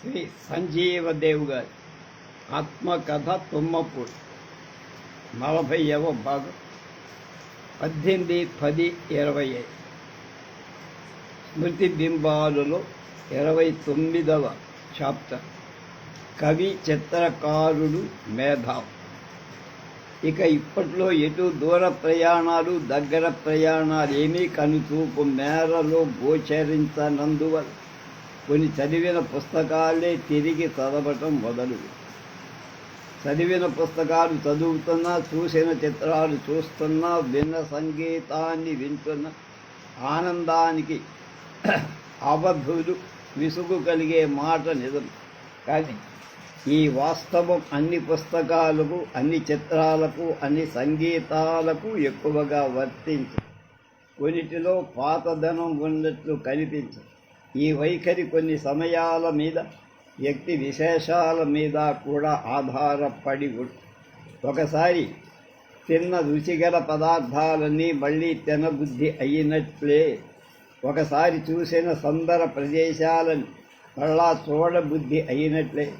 శ్రీ సంజీవదేవ్ గారి ఆత్మకథ తుమ్మపూడి నలభైవ భాగం పద్దెనిమిది పది ఇరవై ఐదు. స్మృతి బింబాలులో ఇరవై తొమ్మిదవ చాప్టర్. కవి చిత్రకారుడు మేధావు. ఇక ఇప్పట్లో ఎటు దూర ప్రయాణాలు దగ్గర ప్రయాణాలు ఏమీ కనుచూపు మేరలో గోచరించనందువల్ల కొన్ని చదివిన పుస్తకాలే తిరిగి చదవటం మొదలు. చదివిన పుస్తకాలు చదువుతున్నా చూసిన చిత్రాలు చూస్తున్నా విన్న సంగీతాన్ని వింటున్న ఆనందానికి అబద్ధులు విసుగు కలిగే మాట నిజం. కానీ ఈ వాస్తవం అన్ని పుస్తకాలకు అన్ని చిత్రాలకు అన్ని సంగీతాలకు ఎక్కువగా వర్తించు కొన్నిటిలో పాతదనం ఉన్నట్లు కనిపించదు. ఈ వైఖరి కొన్ని సమయాల మీద వ్యక్తి విశేషాల మీద కూడా ఆధారపడి ఒకసారి తిన్న రుచిగల పదార్థాలన్నీ మళ్ళీ తినబుద్ధి అయినట్లే. ఒకసారి చూసిన సుందర ప్రదేశాలను మళ్ళా చూడబుద్ధి అయినట్లే.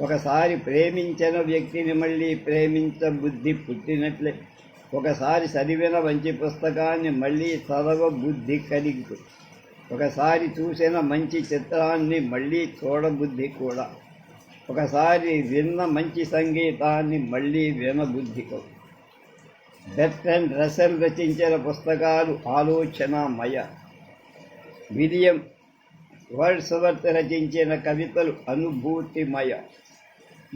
ఒకసారి ప్రేమించిన వ్యక్తిని మళ్ళీ ప్రేమించబుద్ధి పుట్టినట్లే. ఒకసారి చదివిన మంచి పుస్తకాన్ని మళ్ళీ చదవ బుద్ధి కలిగి ఒకసారి చూసిన మంచి చిత్రాన్ని మళ్ళీ చూడబుద్ధి కూడా. ఒకసారి విన్న మంచి సంగీతాన్ని మళ్ళీ వినబుద్ధి కూడా. బెట్ అండ్ రసెల్ రచించిన పుస్తకాలు ఆలోచనమయ. విలియం వర్డ్స్వర్త్ రచించిన కవితలు అనుభూతిమయ.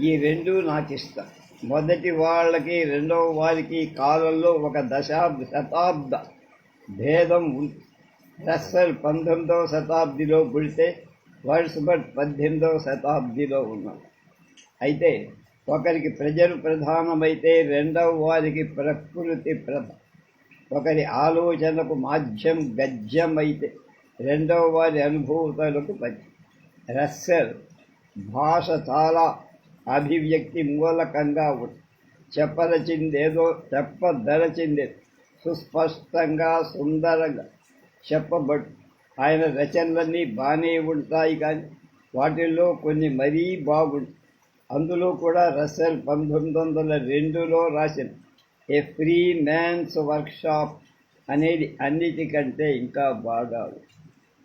ఈ రెండు నాకు ఇష్టం మొదటి వాళ్ళకి రెండవ వారికి కాలంలో ఒక దశాబ్ద శతాబ్ద భేదం ఉంది. రస్సల్ పంతొమ్మిదవ శతాబ్దిలో పుడితే వర్డ్స్బర్త్ పద్దెనిమిదవ శతాబ్దిలో ఉన్నారు అయితే ఒకరికి ప్రజలు ప్రధానమైతే రెండవ వారికి ప్రకృతి ప్రధ ఒకరి ఆలోచనకు మాధ్యం అయితే రెండవ వారి అనుభూతులకు పద్యం రస్సెల్ భాష చాలా అభివ్యక్తి మూలకంగా ఉంది. చెప్పదచిందేదో చెప్పదలచిందే సుస్పష్టంగా సుందరంగా చెప్పబడు ఆయన రచనలన్నీ బాగానే ఉంటాయి కానీ వాటిల్లో కొన్ని మరీ బాగుంది అందులో కూడా రసెల్ పంతొమ్మిది వందల రెండులో రాసిన ఏ ఫ్రీ మ్యాన్స్ వర్క్షాప్ అనేది అన్నిటికంటే ఇంకా బాగా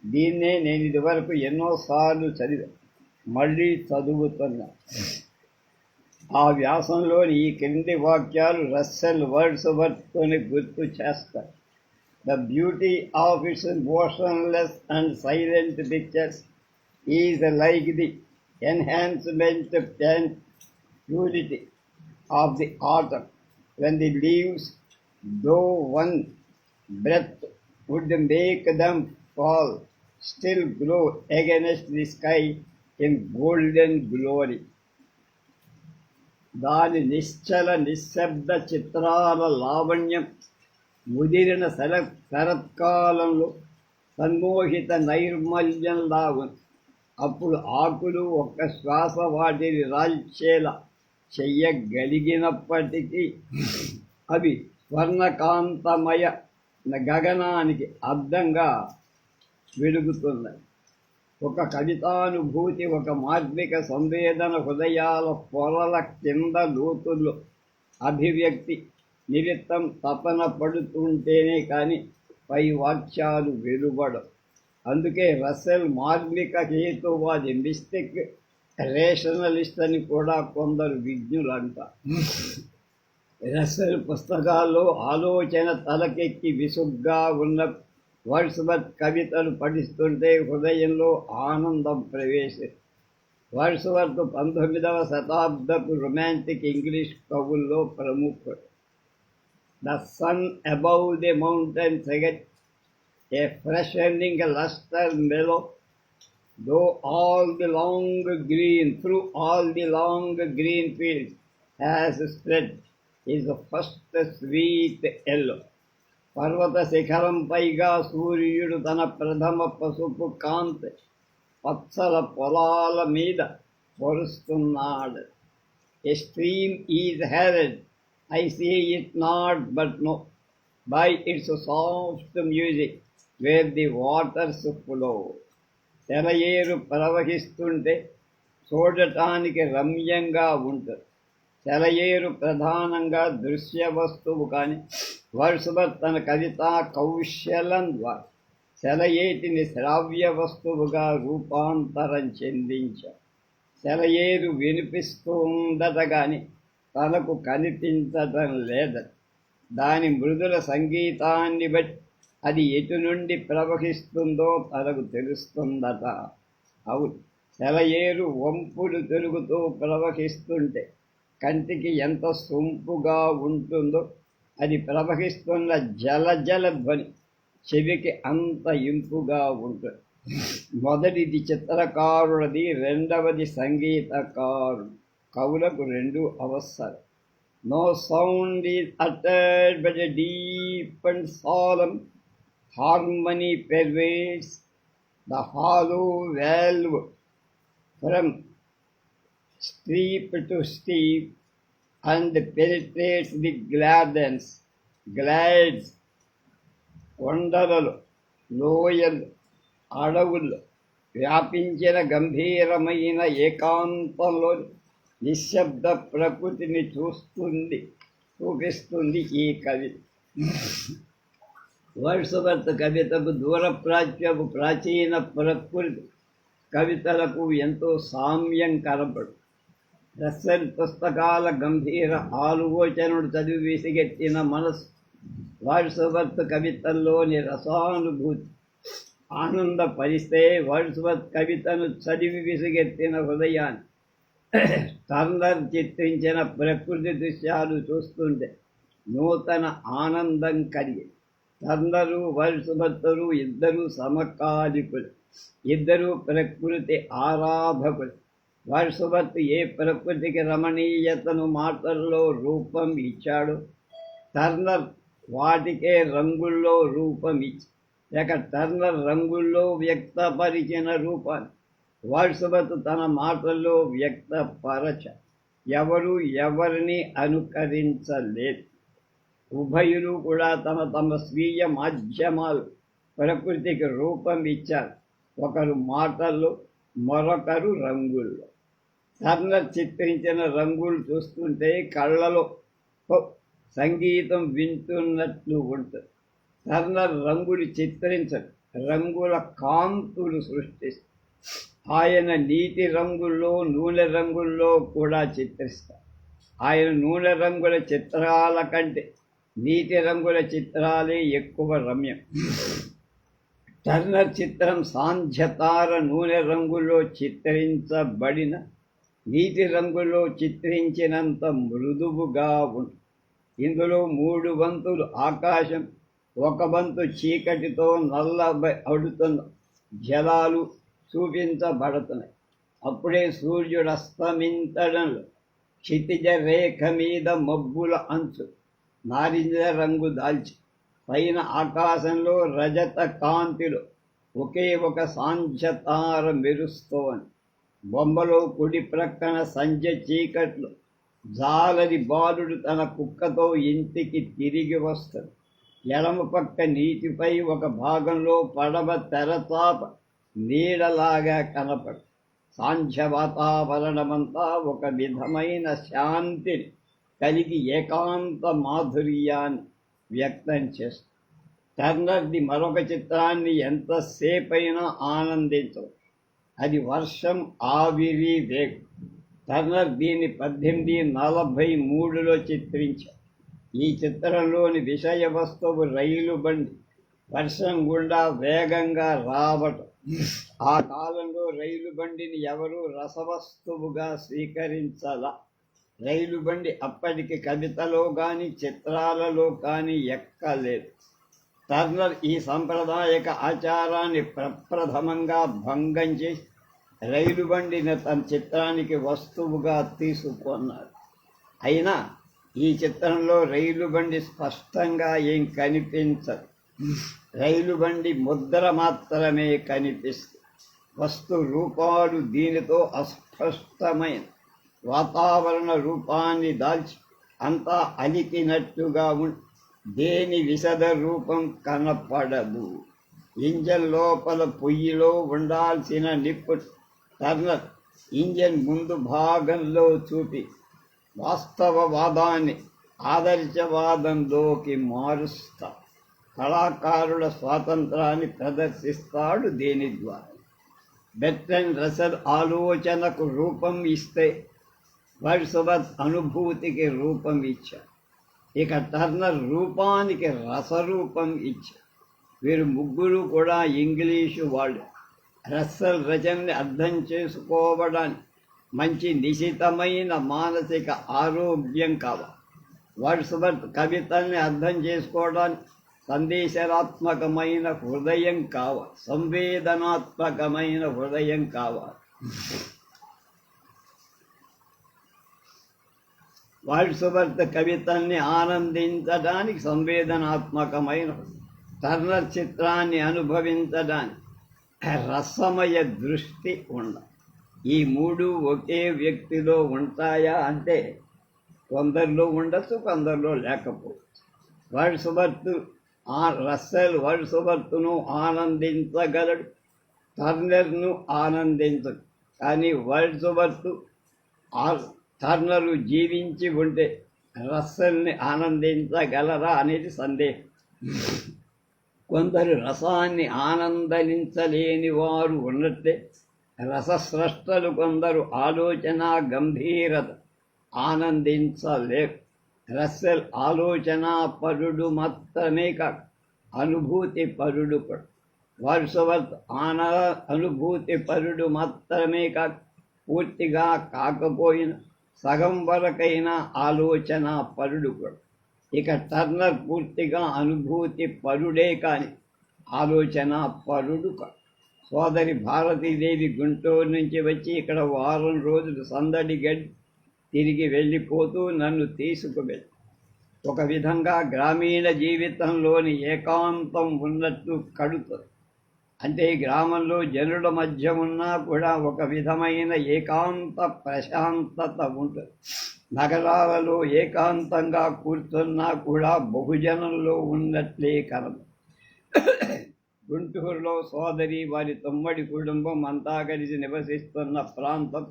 దీన్నే నేను ఇదివరకు ఎన్నోసార్లు చదివా. మళ్ళీ చదువుతున్నా. ఆ వ్యాసంలోని ఈ క్రింది వాక్యాలు రస్సెల్ వర్డ్స్ వర్త్ని గుర్తు చేస్తారు The beauty of its motionless and silent pictures is like the enhancement and purity of the autumn when the leaves, though one breath would make them fall, still grow against the sky in golden glory. దాని నిశ్చల నిశ్శబ్ద చిత్రాల లావణ్యం ముదిరిన శర శరత్కాలంలో సన్మోహిత నైర్మల్యం లాగుంది అప్పుడు ఆకులు ఒక్క శ్వాస వాటిని రాల్చేలా చెయ్యగలిగినప్పటికీ అవి స్వర్ణకాంతమయ గగనానికి అర్థంగా వెలుగుతున్నాయి. ఒక కవితానుభూతి ఒక మార్మిక సంవేదన హృదయాల పొరల కింద లోతుల్లో అభివ్యక్తి నిమిత్తం తపన పడుతుంటేనే కానీ పై వాక్యాలు వెలువడం అందుకే రసెల్ మార్మిక హేతువాది మిస్టిక్ రేషనలిస్ట్ అని కూడా కొందరు విజ్ఞులంట. రసెల్ పుస్తకాల్లో ఆలోచన తలకెక్కి విసుగ్గా ఉన్న వర్డ్స్వర్త్ కవితలు పఠిస్తుంటే హృదయంలో ఆనందం ప్రవేశిస్తుంది వర్డ్స్వర్త్ పంతొమ్మిదవ శతాబ్దపు రొమాంటిక్ ఇంగ్లీష్ కవుల్లో ప్రముఖుడు. The sun above the mountain set a freshening lustre mellow though all the long green, through all the long green fields has spread, is the first sweet yellow. పర్వత శిఖరం పైగా సూర్యుడు తన ప్రథమ పసుపు కాంతి పచ్చల పొలాల మీద పొరుస్తున్నాడు a stream is హెరెడ్ I see it not but know by its soft music where the waters flow సెలయేరు ప్రవహిస్తుంటే చూడటానికి రమ్యంగా ఉంటుంది సెలయేరు ప్రధానంగా దృశ్య వస్తువు కానీ వర్షభర్ తన కవితా కౌశలం ద్వారా సెలయేటిని శ్రావ్య వస్తువుగా రూపాంతరం చెందించారు సెలయేరు వినిపిస్తూ ఉండట కానీ తనకు కనిపించటం లేదు. దాని మృదుల సంగీతాన్ని బట్టి అది ఎటు నుండి ప్రవహిస్తుందో తనకు తెలుస్తుందట. అవును సెలయేరు వంపులు తెలుగుతూ ప్రవహిస్తుంటే కంటికి ఎంత సొంపుగా ఉంటుందో అది ప్రవహిస్తున్న జల జల ధ్వని చెవికి అంత ఇంపుగా ఉంటుంది. మొదటిది చిత్రకారుడిది రెండవది సంగీతకారుడు. కవులకు రెండు అవసరం no sound is uttered but a deep and solemn harmony pervades the hollow vale from steep to steep and penetrates the gladens, glades, కొండలలో లోయలు అడవులు వ్యాపించిన గంభీరమైన ఏకాంతంలో నిశ్శబ్ద ప్రకృతిని చూస్తుంది చూపిస్తుంది ఈ కవి. వర్షవర్త కవితకు దూర ప్రాచ్యపు ప్రాచీన ప్రకృతి కవితలకు ఎంతో సామ్యం కనపడు రస్సెల్ పుస్తకాల గంభీర ఆలోచనను చదివి విసిగెట్టిన మనసు వాడ్స్వర్త్ కవితల్లోని రసానుభూతి ఆనంద పరిస్తే వాడ్స్వర్త్ కవితను చదివి విసిగెత్తిన హృదయాన్ని టర్నర్ చిత్రించిన ప్రకృతి దృశ్యాలు చూస్తుంటే నూతన ఆనందం కలిగి. టర్నరు వరుసభర్తలు ఇద్దరు సమకాలికులు ఇద్దరు ప్రకృతి ఆరాధకులు. వరుసభర్త ఏ ప్రకృతికి రమణీయతను మాటల్లో రూపం ఇచ్చాడు? టర్నర్ వాటికే రంగుల్లో రూపం ఇచ్చి లేక టర్నర్ రంగుల్లో వ్యక్తపరిచిన రూపాన్ని వర్షవత్ తన మాటల్లో వ్యక్తపరచ. ఎవరు ఎవరిని అనుకరించలేదు. ఉభయులు కూడా తమ తమ స్వీయ మాధ్యమాలు ప్రకృతికి రూపం ఇచ్చారు. ఒకరు మాటల్లో మరొకరు రంగుల్లో టర్నర్ చిత్రించిన రంగులు చూస్తుంటే కళ్ళలో సంగీతం వింటున్నట్లు ఉంటుంది. టర్నర్ రంగులు చిత్రించడు రంగుల కాంతులు సృష్టిస్తారు. ఆయన నీటి రంగుల్లో నూనె రంగుల్లో కూడా చిత్రిస్తారు. ఆయన నూనె రంగుల చిత్రాల కంటే నీటి రంగుల చిత్రాలే ఎక్కువ రమ్యం. టర్నర్ చిత్రం సాంధ్యతార నూనె రంగులో చిత్రించబడిన నీటి రంగులో చిత్రించినంత మృదువుగా ఉంటుంది ఇందులో మూడు వంతులు ఆకాశం ఒక వంతు చీకటితో నల్ల అడుతున్న జలాలు చూపించబడుతున్నాయి అప్పుడే సూర్యుడు అస్తమించడంలో క్షితిజ రేఖ మీద మబ్బుల అంచు. నారింజ రంగు దాల్చి. పైన ఆకాశంలో రజత కాంతిలో. ఒకే ఒక సాంధ్యతార మెరుస్తోంది. బొమ్మలో కుడి ప్రక్కన సంజ చీకట్లు. జాలరి బాలుడు తన కుక్కతో ఇంటికి తిరిగి వస్తాడు. ఎడమ పక్క నీటిపై ఒక భాగంలో పడవ తెరచాప నీడలాగా కనపడు. సాంధ్య వాతావరణమంతా ఒక విధమైన శాంతిని కలిగి ఏకాంత మాధుర్యాన్ని వ్యక్తం చేస్తుంది. టర్నర్ది మరొక చిత్రాన్ని ఎంతసేపైనా ఆనందించవు అది వర్షం ఆవిరి వేగు. టర్నర్ దీన్ని పద్దెనిమిది నలభై మూడులో చిత్రించారు. ఈ చిత్రంలోని విషయ వస్తువు రైలు బండి. వర్షం గుండా వేగంగా రావటం. ఆ కాలంలో రైలు బండిని ఎవరు రసవస్తువుగా స్వీకరించాలా. రైలు బండి అప్పటికి కవితలో కానీ చిత్రాలలో కానీ ఎక్కలేదు. టర్నర్ ఈ సాంప్రదాయక ఆచారాన్ని ప్రప్రథమంగా భంగం చేసి రైలు బండిని తన చిత్రానికి వస్తువుగా తీసుకున్నాడు. అయినా ఈ చిత్రంలో రైలు బండి స్పష్టంగా ఏం కనిపించదు. రైలు బండి ముద్ర మాత్రమే కనిపిస్తుంది వస్తు రూపాలు దీనితో అస్పష్టమైన వాతావరణ రూపాన్ని దాల్చి అంతా అలికినట్టుగా ఉం దేని విశద రూపం కనపడదు. ఇంజన్ లోపల పొయ్యిలో ఉండాల్సిన నిప్పు టర్నర్ ఇంజన్ ముందు భాగంలో చూపి వాస్తవవాదాన్ని ఆదర్శవాదంలోకి మారుస్తా కళాకారుల స్వాతంత్రాన్ని ప్రదర్శిస్తాడు దేని ద్వారా. బెట్రన్ రసల్ ఆలోచనకు రూపం ఇస్తే వర్షవత్ అనుభూతికి రూపం ఇచ్చారు ఇక టర్నర్ రూపానికి రసరూపం ఇచ్చారు వీరు ముగ్గురు కూడా ఇంగ్లీషు వాళ్ళు. రస్సల్ రచనని అర్థం చేసుకోవడానికి మంచి నిశితమైన మానసిక ఆరోగ్యం కావాలి. వర్డ్స్వర్త్ కవితల్ని అర్థం చేసుకోవడానికి సందేశాత్మకమైన హృదయం కావాలి సంవేదనాత్మకమైన హృదయం కావాలి వర్డ్స్వర్త్ కవితల్ని ఆనందించడానికి సంవేదనాత్మకమైన టర్నర్ చిత్రాన్ని అనుభవించడానికి రసమయ దృష్టి ఉండ. ఈ మూడు ఒకే వ్యక్తిలో ఉంటాయా అంటే కొందరిలో ఉండొచ్చు కొందరిలో లేకపోవచ్చు. వర్డ్స్వర్త్ ఆ రస్సెల్ వర్డ్స్వర్త్ను ఆనందించగలడు. టర్నర్ను ఆనందించడు కానీ వర్డ్స్వర్త్ ఆ టర్నరు జీవించి ఉంటే రస్సెల్ని ఆనందించగలరా అనేది సందేహం. కొందరు రసాన్ని ఆనందించలేని వారు ఉన్నట్టే రసస్రష్టలు కొందరు ఆలోచన గంభీరత ఆనందించలేరు. రస్సెల్ ఆలోచన పరుడు మాత్రమే కాక అనుభూతి పరుడు కూడా వర్షవర్త్ ఆన అనుభూతి పరుడు మాత్రమే కాక పూర్తిగా కాకపోయిన సగం వరకైనా ఆలోచన పరుడు కూడా ఇక టర్నర్ పూర్తిగా అనుభూతి పరుడే కాని ఆలోచన పరుడు సోదరి భారతీదేవి గుంటూరు నుంచి వచ్చి ఇక్కడ వారం రోజులు సందడి గడి తిరిగి వెళ్ళిపోతూ నన్ను తీసుకువెళ్ళి. ఒక విధంగా గ్రామీణ జీవితంలోని ఏకాంతం ఉన్నట్టు కడుతుంది. అంటే గ్రామంలో జనుల మధ్య ఉన్నా కూడా ఒక విధమైన ఏకాంత ప్రశాంతత ఉంటుంది. నగరాలలో ఏకాంతంగా కూర్చున్నా కూడా బహుజనంలో ఉన్నట్లే కలదు. గుంటూరులో సోదరి వారి తొమ్మడి కుటుంబం అంతా కలిసి నివసిస్తున్న ప్రాంతం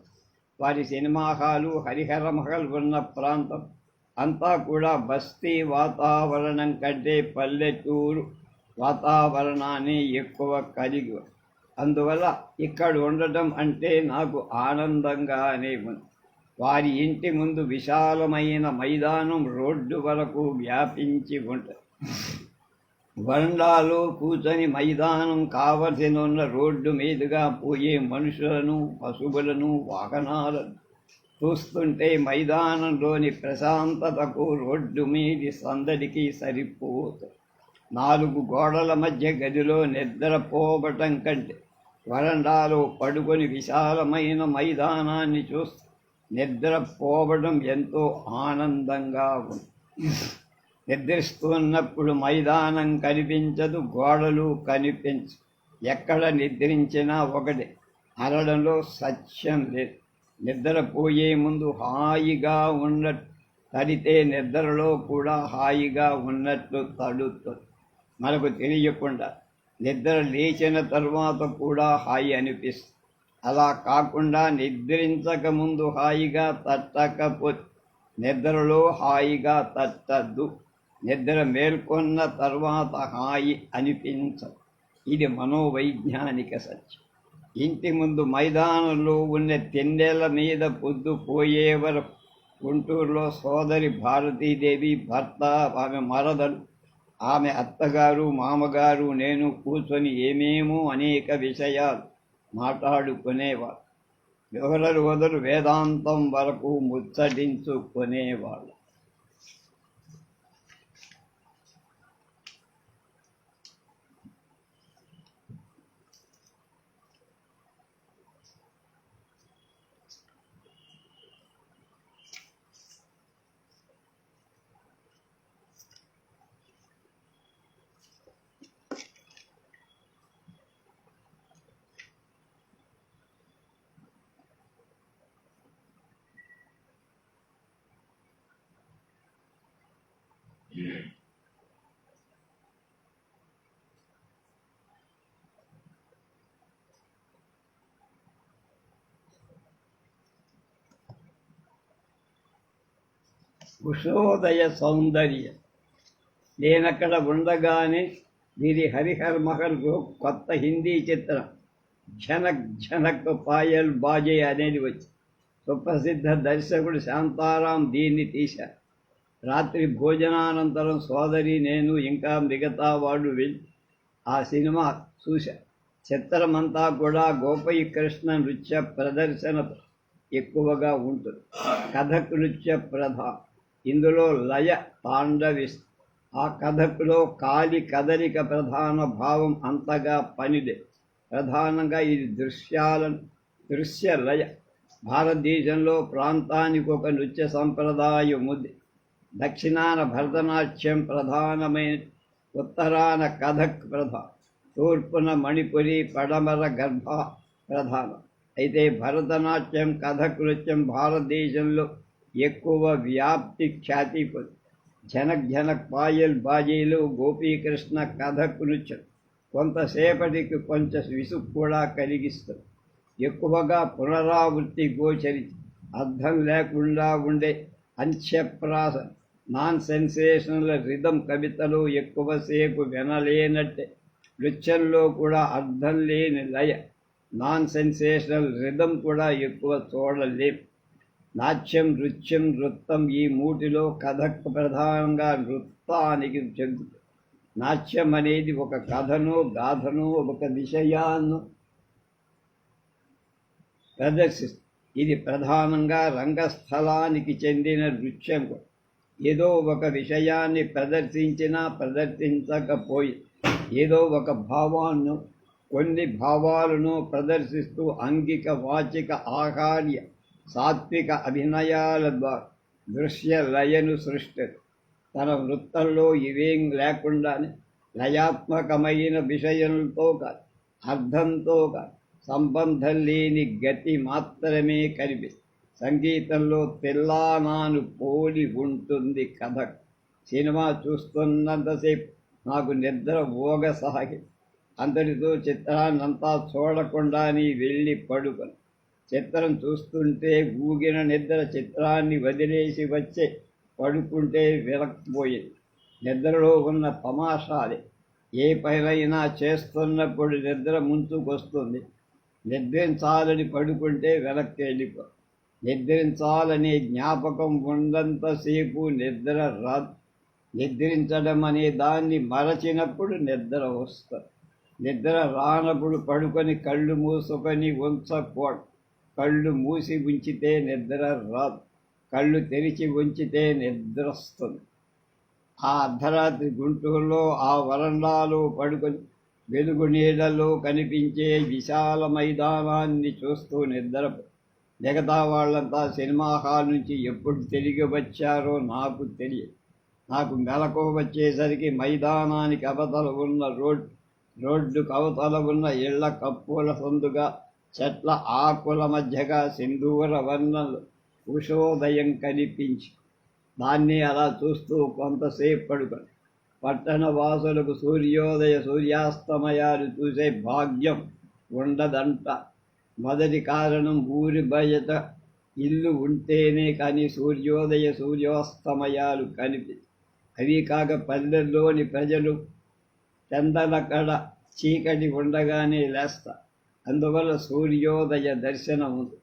వారి సినిమా హాలు హరిహర మహల్ ఉన్న ప్రాంతం. అంతా కూడా బస్తీ వాతావరణం కంటే పల్లెటూరు వాతావరణాన్ని ఎక్కువ కలిగి అందువల్ల ఇక్కడ ఉండటం అంటే నాకు ఆనందంగానే ఉంది. వారి ఇంటి ముందు విశాలమైన మైదానం రోడ్డు వరకు వ్యాపించి ఉంటుంది. వరండాలో కూర్చొని మైదానం కావలసిన రోడ్డు మీదుగా పోయే మనుషులను పశువులను వాహనాలను చూస్తుంటే మైదానంలోని ప్రశాంతతకు రోడ్డు మీది సందడికి సరిపోతుంది నాలుగు గోడల మధ్య గదిలో నిద్రపోవటం కంటే వరండాలో పడుకొని విశాలమైన మైదానాన్ని చూస్తూ నిద్రపోవడం ఎంతో ఆనందంగా ఉంది. నిద్రిస్తున్నప్పుడు మైదానం కనిపించదు గోడలు కనిపించు ఎక్కడ నిద్రించినా ఒకటే. అరడంలో సత్యం లేదు. నిద్రపోయే ముందు హాయిగా ఉన్నట్టు తడితే నిద్రలో కూడా హాయిగా ఉన్నట్లు తడుతుంది. మనకు తెలియకుండా నిద్ర లేచిన తర్వాత కూడా హాయి అనిపిస్తుంది. అలా కాకుండా నిద్రించక ముందు హాయిగా తట్టకపోతే నిద్రలో హాయిగా తట్టద్దు. నిద్ర మేల్కొన్న తర్వాత హాయి అనిపించదు. ఇది మనోవైజ్ఞానిక సత్యం. ఇంటి ముందు మైదానంలో ఉన్న తెన్నెల మీద పొద్దు పోయే వరకు గుంటూరులో సోదరి భారతీదేవి భర్త ఆమె మరదలు ఆమె అత్తగారు మామగారు నేను కూర్చొని ఏమేమో అనేక విషయాలు మాట్లాడుకునేవారు ఎవరు వదలు వేదాంతం వరకు ముచ్చటించుకునేవాళ్ళు. ఉషోదయ సౌందర్యం. నేనక్కడ ఉండగానే వీరి హరిహర్ మహల్కు కొత్త హిందీ చిత్రం ఝనక్ ఝనక్ పాయల్ బాజే అనేది వచ్చి సుప్రసిద్ధ దర్శకుడు శాంతారాం దీన్ని తీశారు. రాత్రి భోజనానంతరం సోదరి నేను ఇంకా మిగతా వాడు వెళ్ళి ఆ సినిమా చూశా చిత్రమంతా కూడా గోపయ్య కృష్ణ నృత్య ప్రదర్శన ఎక్కువగా ఉంటుంది. కథక్ నృత్య ప్రధానం. ఇందులో లయ తాండవిస్తుంది ఆ కథకులో కాలి కదలిక ప్రధాన భావం అంతగా పనిదే. ప్రధానంగా ఇది దృశ్యాలను దృశ్య లయ. భారతదేశంలో ప్రాంతానికి ఒక నృత్య సంప్రదాయం ఉంది దక్షిణాన భరతనాట్యం ప్రధానమైన ఉత్తరాన కథక్ ప్రధాన తూర్పున మణిపురి పడమర గర్భ ప్రధానం. అయితే భరతనాట్యం కథక్ నృత్యం భారతదేశంలో ఎక్కువ వ్యాప్తి ఖ్యాతి జనక్ జనక్ పాయల్ బాజీలు గోపీకృష్ణ కథకు నృత్యం కొంతసేపటికి కొంచెం విసుగు కూడా కలిగిస్తుంది ఎక్కువగా పునరావృత్తి గోచరి అర్థం లేకుండా ఉండే అంత్యప్రాస నాన్ సెన్సేషనల్ రిధం కవితలు ఎక్కువసేపు వినలేనట్టే. నృత్యంలో కూడా అర్థం లేని లయ నాన్ సెన్సేషనల్ రిధం కూడా ఎక్కువ చూడలేము నాట్యం నృత్యం నృత్తం ఈ మూటిలో కథక్ ప్రధానంగా నృత్తానికి చెందుతుంది నాట్యం అనేది ఒక కథను గాథను ఒక విషయాన్ని ప్రదర్శిస్తుంది ఇది ప్రధానంగా రంగస్థలానికి చెందిన నృత్యం ఏదో ఒక విషయాన్ని ప్రదర్శించినా ప్రదర్శించకపోయి ఏదో ఒక భావాన్ని కొన్ని భావాలను ప్రదర్శిస్తూ అంగిక వాచిక ఆహార్య సాత్విక అభినయాల ద్వారా దృశ్య లయను సృష్టి తన వృత్తంలో ఇవేం లేకుండానే లయాత్మకమైన విషయంతో కాదు అర్థంతో కాదు సంబంధం లేని గతి మాత్రమే కనిపిస్తుంది సంగీతంలో తెల్లానాను పోలి ఉంటుంది కథ. సినిమా చూస్తున్నంతసేపు నాకు నిద్ర ఊగసాగి అందరితో చిత్రాన్నంతా చూడకుండానే వెళ్ళి పడుకొని చిత్రం చూస్తుంటే ఊగిన నిద్ర చిత్రాన్ని వదిలేసి వచ్చే పడుకుంటే విరక్తిపోయింది. నిద్రలో ఉన్న తమాషాలే ఏ పైనైనా చేస్తున్నప్పుడు నిద్ర ముంచుకొస్తుంది. నిద్రించాలని పడుకుంటే వెనక్కి వెళ్ళిపో. నిద్రించాలనే జ్ఞాపకం ఉన్నంతసేపు నిద్ర రాదు నిద్రించడం అనే దాన్ని మరచినప్పుడు నిద్ర వస్తుంది. నిద్ర రానప్పుడు పడుకొని కళ్ళు మూసుకొని ఉంచకూడదు. కళ్ళు మూసి ఉంచితే నిద్ర రాదు. కళ్ళు తెరిచి ఉంచితే నిద్రస్తుంది ఆ అర్ధరాత్రి గుంటూరులో ఆ వరండాలో పడుకొని వెలుగు నీళ్ళలో కనిపించే విశాల మైదానాన్ని చూస్తూ నిద్ర మిగతా వాళ్ళంతా సినిమా హాల్ నుంచి ఎప్పుడు తిరిగి వచ్చారో నాకు తెలియదు. నాకు మెలకు వచ్చేసరికి మైదానానికి అవతల ఉన్న రోడ్ రోడ్డు కవతల ఉన్న ఇళ్ళ కప్పుల సందుగా చెట్ల ఆకుల మధ్యగా సింధూర వర్ణలు ఉషోదయం కనిపించి దాన్ని అలా చూస్తూ కొంతసేపు పడుకొని పట్టణ వాసులకు సూర్యోదయ సూర్యాస్తమయాలు చూసే భాగ్యం ఉండదంట. మొదటి కారణం ఊరి బయట ఇల్లు ఉంటేనే కానీ సూర్యోదయ సూర్యాస్తమయాలు కనిపి అవి కాక పల్లెల్లోని ప్రజలు చందనకడ చీకటి ఉండగానే లేస్తా అందువల్ల సూర్యోదయ దర్శనం ఉంది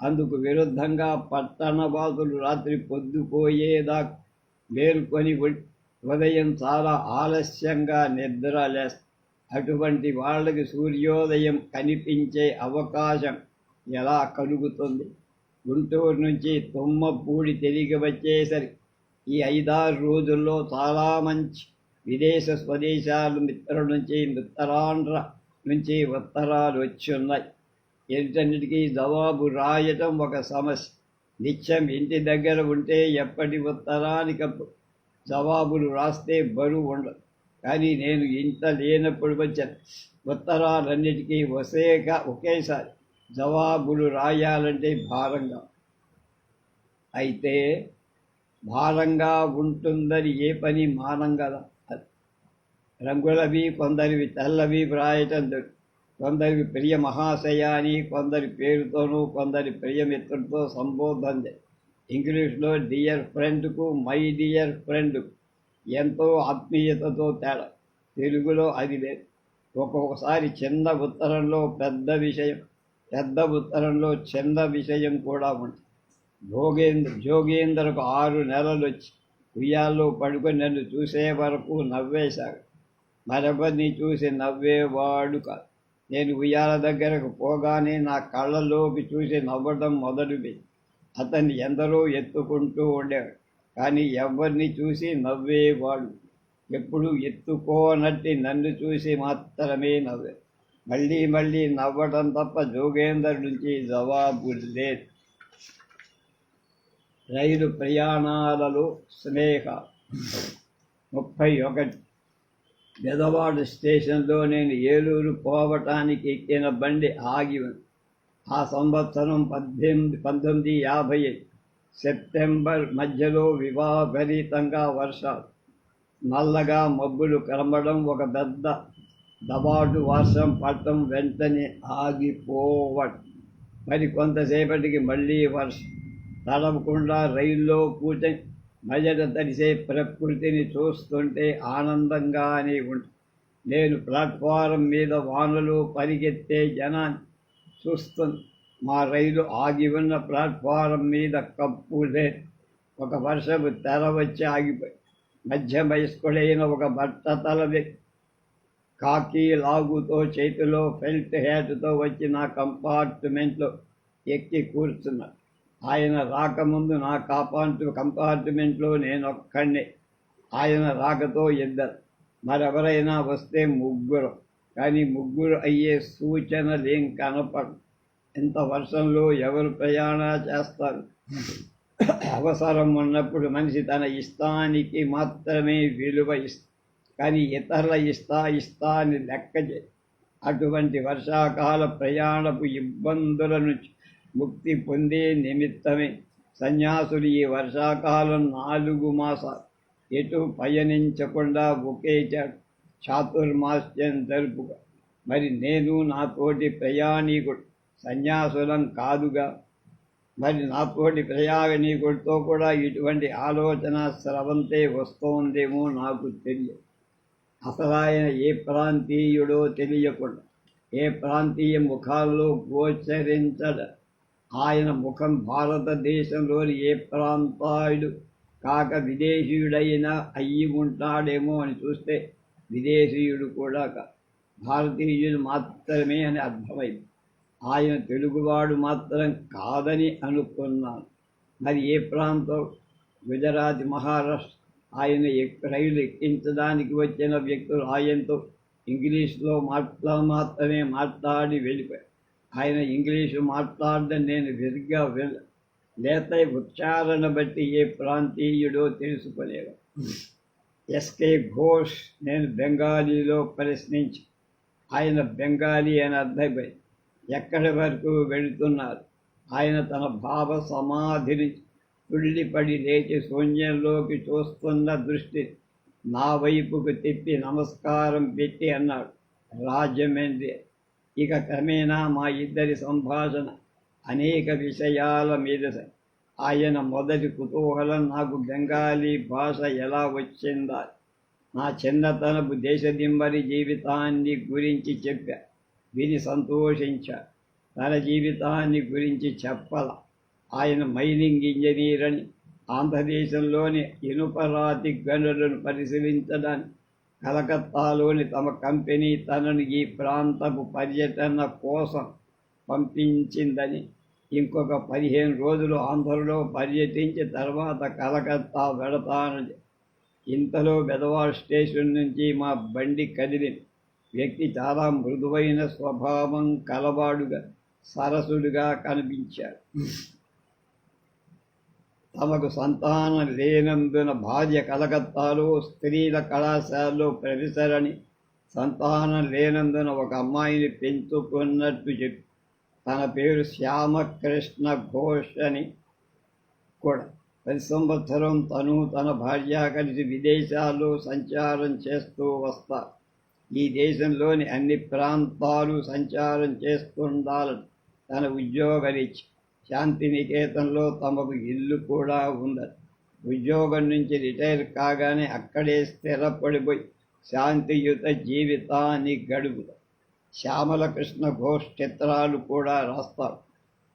అందుకు విరుద్ధంగా పట్టణవాసులు రాత్రి పొద్దుపోయేదా మేల్కొని ఉదయం చాలా ఆలస్యంగా నిద్ర లేస్తారు అటువంటి వాళ్ళకి సూర్యోదయం కనిపించే అవకాశం ఎలా కలుగుతుంది? గుంటూరు నుంచి తుమ్మపూడి తిరిగి వచ్చేసరికి ఈ ఐదారు రోజుల్లో చాలా మంచి విదేశ స్వదేశాలు మిత్రుల నుంచి ఉత్తరాంధ్ర నుంచి ఉత్తరాలు వచ్చి ఉన్నాయి. జవాబు రాయటం ఒక సమస్య. నిత్యం ఇంటి దగ్గర ఉంటే ఎప్పటి ఉత్తరానికప్పుడు జవాబులు రాస్తే బరువు ఉండదు. కానీ నేను ఇంత లేనప్పుడు వచ్చాను ఉత్తరాలన్నిటికీ వసేక ఒకేసారి జవాబులు రాయాలంటే భారంగా. అయితే భారంగా ఉంటుందని ఏ పని మానం కదా? రంగులవి కొందరివి తెల్లవి వ్రాయటం కొందరి ప్రియ మహాశయాని కొందరి పేరుతోనూ కొందరి ప్రియమిత్రుడితో సంబోధన ఇంగ్లీష్లో డియర్ ఫ్రెండ్కు మై డియర్ ఫ్రెండ్ ఎంతో ఆత్మీయతతో తేడా। తెలుగులో అది లేదు। ఒక్కొక్కసారి చిన్న ఉత్తరంలో పెద్ద విషయం పెద్ద ఉత్తరంలో చిన్న విషయం కూడా ఉంది। భోగేంద్ర జోగేంద్రకు ఆరు నెలలు వచ్చి ఉయ్యాల్లో పడుకొని నన్ను చూసే వరకు నవ్వేశాడు మరొకరిని చూసి నవ్వేవాడు కాదు నేను ఉయ్యాల దగ్గరకు పోగానే నా కళ్ళలోకి చూసి నవ్వడం మొదలుపెట్టి అతన్ని ఎందరో ఎత్తుకుంటూ ఉండేవాడు కానీ ఎవరిని చూసి నవ్వేవాడు. ఎప్పుడు ఎత్తుకోనట్టి నన్ను చూసి మాత్రమే నవ్వే. మళ్ళీ మళ్ళీ నవ్వటం తప్ప జోగేందర్ నుంచి జవాబు లేదు. రైలు ప్రయాణాలలో స్నేహ ముప్పై ఒకటి బెదవాడు స్టేషన్లో నేను ఏలూరు పోవటానికి ఎక్కిన బండి ఆగి ఉంది. ఆ సంవత్సరం పద్దెనిమిది పంతొమ్మిది యాభై సెప్టెంబర్ మధ్యలో వివాహరీతంగా వర్షాలు. నల్లగా మబ్బులు కనబడం ఒక పెద్ద దబాటు. వర్షం పడటం వెంటనే ఆగిపోవడం. మరి కొంతసేపటికి మళ్ళీ వర్షం. తడవకుండా రైల్లో కూర్చొని మజట తడిసే ప్రకృతిని చూస్తుంటే ఆనందంగానే ఉంటుంది నేను ప్లాట్ఫారం మీద వానలు పరిగెత్తే జనాన్ని చూస్తుంది మా రైలు ఆగి ఉన్న ప్లాట్ఫారం మీద కప్పు లేదు ఒక వర్షపు తెర వచ్చి ఆగిపోయి మధ్య వయస్కుడైన ఒక బట్ట తల కాకీ కాకి లాగుతో చేతిలో ఫెల్ట్ హ్యాట్తో వచ్చి నా కంపార్ట్మెంట్లో ఎక్కి కూర్చున్నాడు. ఆయన రాకముందు నా కాపార్ట్ కంపార్ట్మెంట్లో నేను ఒక్కడినే ఆయన రాకతో ఇద్దరు. మరెవరైనా వస్తే ముగ్గురు. కానీ ముగ్గురు అయ్యే సూచనలేం కనపడు ఇంత వర్షంలో ఎవరు ప్రయాణ చేస్తారు? అవసరం ఉన్నప్పుడు మనిషి తన ఇష్టానికి మాత్రమే విలువ ఇస్తా కానీ ఇతరుల ఇష్ట ఇష్టాన్ని లెక్క చే అటువంటి వర్షాకాల ప్రయాణపు ఇబ్బందుల నుంచి ముక్తి పొందే నిమిత్తమే. సన్యాసులు ఈ వర్షాకాలం నాలుగు మాసాలు ఎటు పయనించకుండా ఒకే చాతుర్మాస్యం జరుపుగా మరి నేను నాతోటి ప్రయాణికుడు సన్యాసులం కాదుగా. మరి నాతోటి ప్రయాణికుడితో కూడా ఇటువంటి ఆలోచన స్రవంతే వస్తోందేమో నాకు తెలియదు. అసలు ఆయన ఏ ప్రాంతీయుడో తెలియకుండా ఏ ప్రాంతీయ ముఖాల్లో గోచరించడం ఆయన ముఖం భారతదేశంలోని ఏ ప్రాంతాయుడు కాక విదేశీయుడైనా అయ్యి ఉంటాడేమో అని చూస్తే విదేశీయుడు కూడా భారతీయుడు మాత్రమే అని అర్థమైంది. ఆయన తెలుగువాడు మాత్రం కాదని అనుకున్నాను. మరి ఏ ప్రాంతం? గుజరాత్ మహారాష్ట్ర. ఆయన రైలు ఎక్కించడానికి వచ్చిన వ్యక్తులు ఆయనతో ఇంగ్లీష్లో మాట్లా మాత్రమే మాట్లాడి వెళ్ళిపోయారు. ఆయన ఇంగ్లీషు మాట్లాడడం నేను విరిగ్గా వెళ్ళ లేత ఉచ్చారణ బట్టి ఏ ప్రాంతీయుడో తెలుసుకోలేవు ఎస్కే ఘోష్ నేను బెంగాలీలో ప్రశ్నించి ఆయన బెంగాలీ అని అర్థమై ఎక్కడి వరకు వెళుతున్నారు? ఆయన తన భావ సమాధిని తుళ్ళిపడి లేచి శూన్యంలోకి చూస్తున్న దృష్టి నా వైపుకు తిప్పి నమస్కారం పెట్టి అన్నాడు. రాజ్యమేంది ఇక క్రమేణా మా ఇద్దరి సంభాషణ. అనేక విషయాల మీద ఆయన మొదటి కుతూహలం నాకు బెంగాలీ భాష ఎలా వచ్చిందా? నా చిన్నతనపు దేశదింబరి జీవితాన్ని గురించి చెప్పా. విని సంతోషించా. తన జీవితాన్ని గురించి చెప్పల. ఆయన మైనింగ్ ఇంజనీర్ అని ఆంధ్రదేశంలోని ఇనుపరాతి గనులను పరిశీలించడానికి కలకత్తాలోని తమ కంపెనీ తనను ఈ ప్రాంతపు పర్యటన కోసం పంపించిందని ఇంకొక పదిహేను రోజులు ఆంధ్రలో పర్యటించి తర్వాత కలకత్తా వెడతానని ఇంతలో బెదవాడ స్టేషన్ నుంచి మా బండి కదిలింది. వ్యక్తి చాలా మృదువైన స్వభావం కలవాడుగా సరసుడుగా కనిపించాడు. తమకు సంతానం లేనందున భార్య కలకత్తాలో స్త్రీల కళాశాలలో ప్రొఫెసరని సంతానం లేనందున ఒక అమ్మాయిని పెంచుకున్నట్టు చెప్పి తన పేరు శ్యామకృష్ణ ఘోష్ అని కూడా. ప్రతి సంవత్సరం తను తన భార్య కలిసి విదేశాల్లో సంచారం చేస్తూ వస్తా. ఈ దేశంలోని అన్ని ప్రాంతాలు సంచారం చేస్తుండాలని తన ఉద్యోగనిచ్చి శాంతినికేతన్లో తమకు ఇల్లు కూడా ఉందట ఉద్యోగం నుంచి రిటైర్ కాగానే అక్కడే స్థిరపడిపోయి శాంతియుత జీవితాన్ని గడుపుతారు. శ్యామలకృష్ణ ఘోష్ చిత్రాలు కూడా రాస్తారు.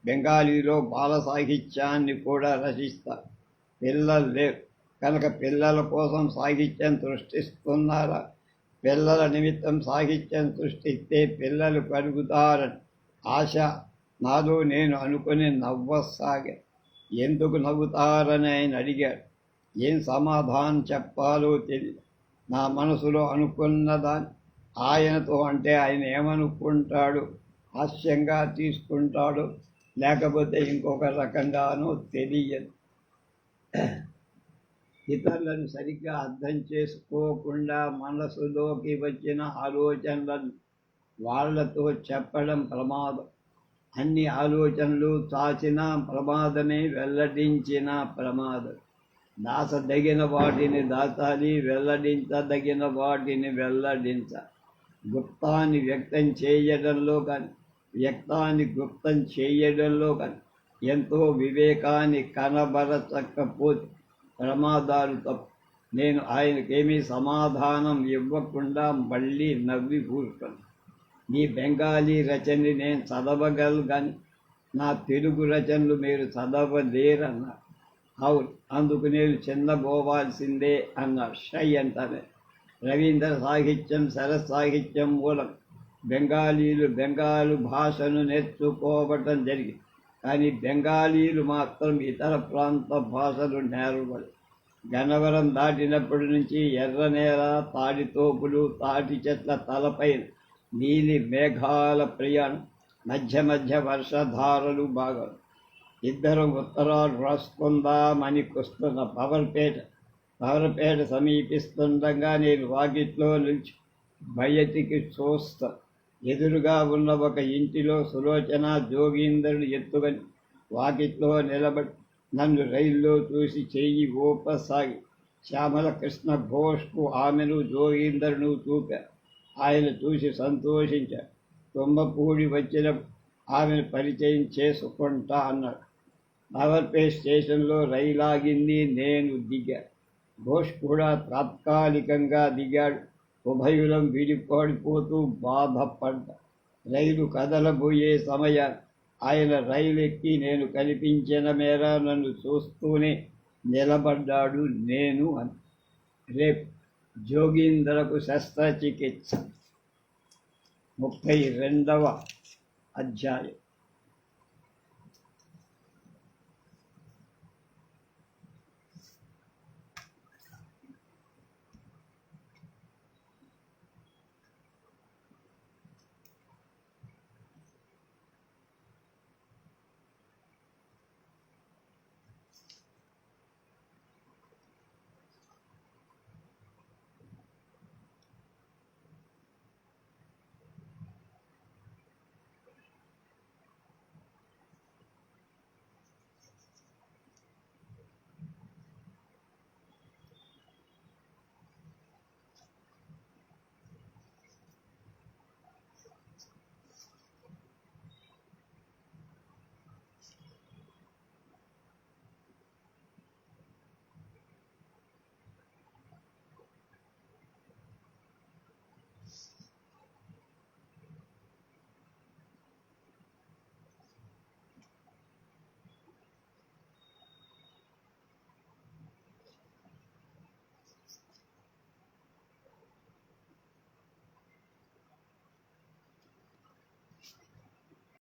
బెంగాలీలో బాల సాహిత్యాన్ని కూడా రచిస్తారు. పిల్లలు లేరు కనుక పిల్లల కోసం సాహిత్యం సృష్టిస్తున్నారా? పిల్లల నిమిత్తం సాహిత్యం సృష్టిస్తే పిల్లలు పెరుగుతారని ఆశ నాలో నేను అనుకుని నవ్వసాగా. ఎందుకు నవ్వుతారని ఆయన అడిగాడు. ఏం సమాధానం చెప్పాలో తెలియదు నా మనసులో అనుకున్న దాన్ని ఆయనతో అంటే ఆయన ఏమనుకుంటాడు? హాస్యంగా తీసుకుంటాడు? లేకపోతే ఇంకొక రకంగానో తెలియదు. ఇతరులను సరిగ్గా అర్థం చేసుకోకుండా మనసులోకి వచ్చిన ఆలోచనలను వాళ్ళతో చెప్పడం ప్రమాదం. అన్ని ఆలోచనలు చాచిన ప్రమాదమే వెల్లడించిన ప్రమాదం. దాచదగిన వాటిని దాచాలి వెల్లడించదగిన వాటిని వెల్లడించ. గుప్తాన్ని వ్యక్తం చేయడంలో కానీ వ్యక్తాన్ని గుప్తం చేయడంలో కానీ ఎంతో వివేకాన్ని కనబరచకపోతే ప్రమాదాలు తప్పు. నేను ఆయనకేమీ సమాధానం ఇవ్వకుండా మళ్ళీ నవ్వి కూర్చున్నాను. నీ బెంగాలీ రచనని నేను చదవగలను కానీ నా తెలుగు రచనలు మీరు చదవలేరన్నారు అవును అందుకు నేను చిన్నబోవాల్సిందే అన్న షై అంటానే. రవీంద్ర సాహిత్యం సరస్ సాహిత్యం మూలం బెంగాలీలు బెంగాలు భాషను నేర్చుకోవటం జరిగింది. కానీ బెంగాలీలు మాత్రం ఇతర ప్రాంత భాషలు నేర్వడు గన్నవరం దాటినప్పటి నుంచి ఎర్ర నేల తాడి తోపులు తాటి చెట్ల తలపైన నీలి మేఘాల ప్రియాన్ మధ్య మధ్య వర్షధారలు బాగా. ఇద్దరు ఉత్తరాలు రాసుకుందామని కుస్తున్న పవర్పేట పవర్పేట సమీపిస్తుండగా నేను వాకిట్లో నుంచి బయటికి చూస్తా. ఎదురుగా ఉన్న ఒక ఇంటిలో సులోచన జోగీందరుడు ఎత్తుకొని వాకిట్లో నిలబడి నన్ను రైల్లో చూసి చెయ్యి ఊపసాగి శ్యామల కృష్ణ ఘోష్కు ఆమెను జోగీందరును చూపారు ఆయన చూసి సంతోషించారు తుమ్మపూడి వచ్చిన ఆమెను పరిచయం చేసుకుంటా అన్నాడు. నవర్పేట్ స్టేషన్లో రైలు ఆగింది నేను దిగా. ఘోష్ కూడా తాత్కాలికంగా దిగాడు. ఉభయులం విడిపడిపోతూ బాధపడ్డా. రైలు కదలబోయే సమయం. ఆయన రైలు ఎక్కి నేను కనిపించిన మేర నన్ను చూస్తూనే నిలబడ్డాడు నేను అని. రేపు జోగీంద్రకు శస్త్రచికిత్స. ముప్పై రెండవ అధ్యాయం.